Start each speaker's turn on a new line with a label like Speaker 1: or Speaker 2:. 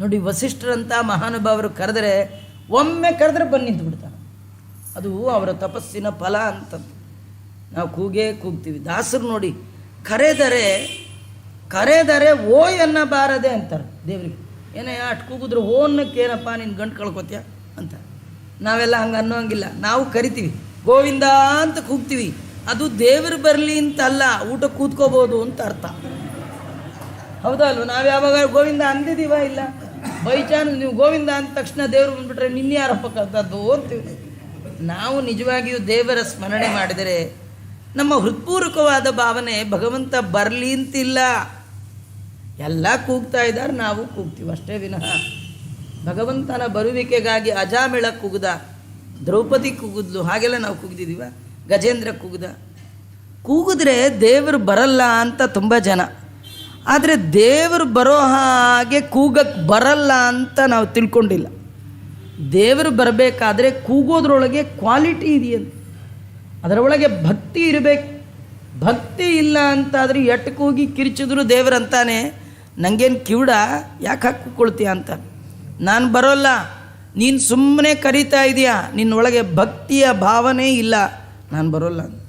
Speaker 1: ನೋಡಿ ವಸಿಷ್ಠರಂಥ ಮಹಾನುಭಾವರು ಕರೆದರೆ ಒಮ್ಮೆ ಕರೆದ್ರೆ ಬಂದು ನಿಂತು ಬಿಡ್ತಾರೆ ಅದು ಅವರ ತಪಸ್ಸಿನ ಫಲ ಅಂತದ್ದು. ನಾವು ಕೂಗೇ ಕೂಗ್ತೀವಿ. ದಾಸರು ನೋಡಿ, ಕರೆದರೆ ಕರೆದರೆ ಓ ಎನ್ನಬಾರದೆ ಅಂತಾರೆ ದೇವರಿಗೆ. ಏನೇ ಅಟ್ ಕೂಗಿದ್ರು ಓ ಅನ್ನಕ್ಕೇನಪ್ಪ ನೀನು ಗಂಟು ಕಳ್ಕೊತೀಯ ಅಂತ ನಾವೆಲ್ಲ ಹಂಗೆ ಅನ್ನೋಂಗಿಲ್ಲ. ನಾವು ಕರಿತೀವಿ. ಗೋವಿಂದ ಅಂತ ಕೂಗ್ತೀವಿ. ಅದು ದೇವರು ಬರಲಿ ಅಂತ ಅಲ್ಲ ಊಟ ಕೂತ್ಕೋಬೋದು ಅಂತ ಅರ್ಥ. ಹೌದಲ್ವ? ನಾವು ಯಾವಾಗ ಗೋವಿಂದ ಅಂದಿದ್ದೀವ ಇಲ್ಲ? ಬೈ ಚಾನ್ಸ್ ನೀವು ಗೋವಿಂದ ಅಂದ ತಕ್ಷಣ ದೇವರು ಬಂದ್ಬಿಟ್ರೆ ನಿನ್ನೆ ಯಾರಪ್ಪ ಕರ್ತದ್ದು ಅಂತೀವಿ ನಾವು ನಿಜವಾಗಿಯೂ ದೇವರ ಸ್ಮರಣೆ ಮಾಡಿದರೆ ನಮ್ಮ ಹೃತ್ಪೂರ್ವಕವಾದ ಭಾವನೆ ಭಗವಂತ ಬರಲಿ ಅಂತಿಲ್ಲ. ಎಲ್ಲ ಕೂಗ್ತಾ ಇದ್ದಾರೆ, ನಾವು ಕೂಗ್ತೀವಿ ಅಷ್ಟೇ ವಿನಃ. ಭಗವಂತನ ಬರುವಿಕೆಗಾಗಿ ಅಜಾಮಿಳ ಕೂಗುದ, ದ್ರೌಪದಿ ಕೂಗಿದ್ಲು, ಹಾಗೆಲ್ಲ ನಾವು ಕೂಗಿದ್ದೀವ ಗಜೇಂದ್ರ ಕೂಗ್ದ. ಕೂಗಿದ್ರೆ ದೇವರು ಬರಲ್ಲ ಅಂತ ತುಂಬ ಜನ. ಆದರೆ ದೇವರು ಬರೋ ಹಾಗೆ ಕೂಗಕ್ಕೆ ಬರಲ್ಲ ಅಂತ ನಾವು ತಿಳ್ಕೊಂಡಿಲ್ಲ. ದೇವರು ಬರಬೇಕಾದ್ರೆ ಕೂಗೋದ್ರೊಳಗೆ ಕ್ವಾಲಿಟಿ ಇದೆಯಂತ ಅದರೊಳಗೆ ಭಕ್ತಿ ಇರಬೇಕು. ಭಕ್ತಿ ಇಲ್ಲ ಅಂತಾದರೆ ಎಟ್ಟು ಕೂಗಿ ಕಿರಿಚಿದ್ರು ದೇವರಂತಾನೆ ನನಗೇನು ಕಿವುಡ? ಯಾಕೆ ಹಾಕಿ ಕೂಕೊಳ್ತೀಯ ಅಂತ. ನಾನು ಬರೋಲ್ಲ. ನೀನು ಸುಮ್ಮನೆ ಕರೀತಾ ಇದೆಯಾ. ನಿನ್ನೊಳಗೆ ಭಕ್ತಿಯ ಭಾವನೆ ಇಲ್ಲ. ನಾನು ಬರೋಲ್ಲ ಅಂತ.